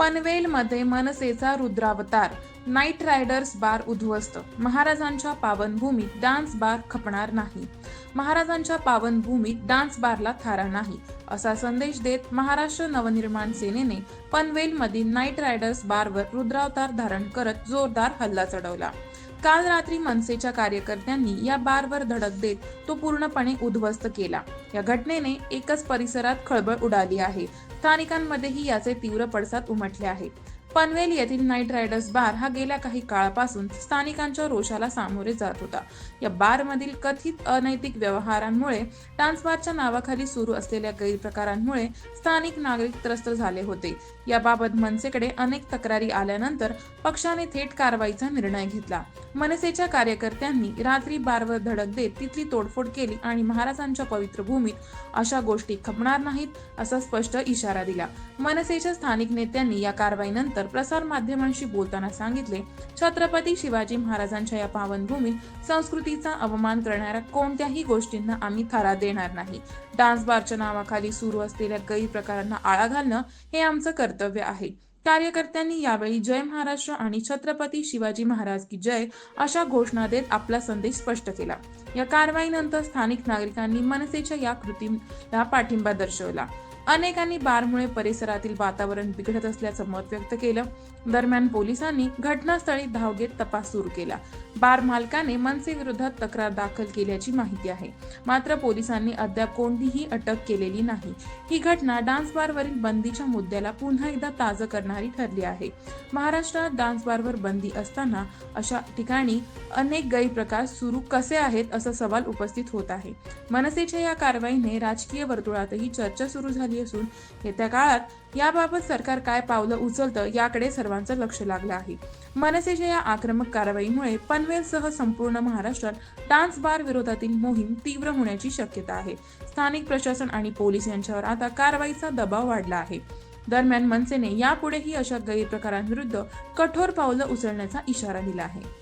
पनवेलमध्ये मनसेचा रुद्रावतार. Night riders बार उद्ध्वस्त. महाराजांच्या पावनभूमीत डान्स बार खपणार नाही. महाराजांच्या पावनभूमीत डान्स बारला थारा नाही असा संदेश देत महाराष्ट्र नवनिर्माण सेनेने पनवेलमधील नाईट रायडर्स बारवर रुद्रावतार धारण करत जोरदार हल्ला चढवला. काल रात्री मनसेच्या कार्यकर्त्यांनी या बारवर धडक देत तो पूर्णपणे उद्ध्वस्त केला. या घटनेने एकच परिसरात खळबळ उडाली आहे. स्थानिकांमध्येही याचे तीव्र पडसाद उमटले आहेत. पनवेल येथील नाईट रायडर्स बार हा गेल्या काही काळापासून स्थानिकांच्या रोषाला सामोरे जात होता. या बारमधील कथित अनैतिक व्यवहारांमुळे डान्स बारच्या नावाखाली सुरू असलेल्या गैरप्रकारांमुळे स्थानिक नागरिक त्रस्त झाले होते. याबाबत मनसेकडे अनेक तक्रारी आल्यानंतर पक्षाने थेट कारवाईचा निर्णय घेतला. मनसेच्या कार्यकर्त्यांनी रात्री बारवर धडक देत तिथली तोडफोड केली आणि महाराजांच्या पवित्र भूमीत अशा गोष्टी खपणार नाहीत असा स्पष्ट इशारा दिला. मनसेच्या स्थानिक नेत्यांनी या कारवाईनंतर त्यानंतर प्रसार माध्यमांशी बोलताना सांगितले छत्रपती शिवाजी महाराजांच्या या पावनभूमीत संस्कृतीचा अवमान करणाऱ्या कोणत्याही गोष्टींना आम्ही थारा देणार नाही. डान्स बारच्या नावाखाली सुरू असलेल्या गैरप्रकारांना आळा घालणं हे आमचं कर्तव्य आहे. कार्यकर्त्यांनी यावेळी जय महाराष्ट्र आणि छत्रपती शिवाजी महाराज की जय अशा घोषणा देत आपला संदेश स्पष्ट केला. या कारवाईनंतर स्थानिक नागरिकांनी मनसेच्या या कृतीला पाठिंबा दर्शवला. अनेकांनी बारमुळे परिसरातील वातावरण बिघडत असल्याचं मत व्यक्त केलं. दरम्यान पोलिसांनी घटनास्थळी धाव घेत तपास सुरू केला. बार मालकाने मनसे विरोधात तक्रार दाखल केल्याची माहिती आहे. मात्र पोलिसांनी अद्याप कोणतीही अटक केलेली नाही. ही घटना डान्स बारवरील बंदीच्या मुद्द्याला पुन्हा एकदा ताजं करणारी ठरली आहे. महाराष्ट्रात डान्स बारवर बंदी असताना अशा ठिकाणी अनेक गैरप्रकार सुरू कसे आहेत असा सवाल उपस्थित होत आहे. मनसेच्या या कारवाईने राजकीय वर्तुळातही चर्चा सुरू झाली झाली असून येत्या काळात याबाबत सरकार काय पावलं उचलतं याकडे सर्वांचं लक्ष लागलं आहे. मनसेच्या या आक्रमक कारवाईमुळे पनवेलसह संपूर्ण महाराष्ट्रात डान्स बार विरोधातील मोहीम तीव्र होण्याची शक्यता आहे. स्थानिक प्रशासन आणि पोलीस यांच्यावर आता कारवाईचा दबाव वाढला आहे. दरम्यान मनसेने यापुढेही अशा गैरप्रकारांविरुद्ध कठोर पावलं उचलण्याचा इशारा दिला आहे.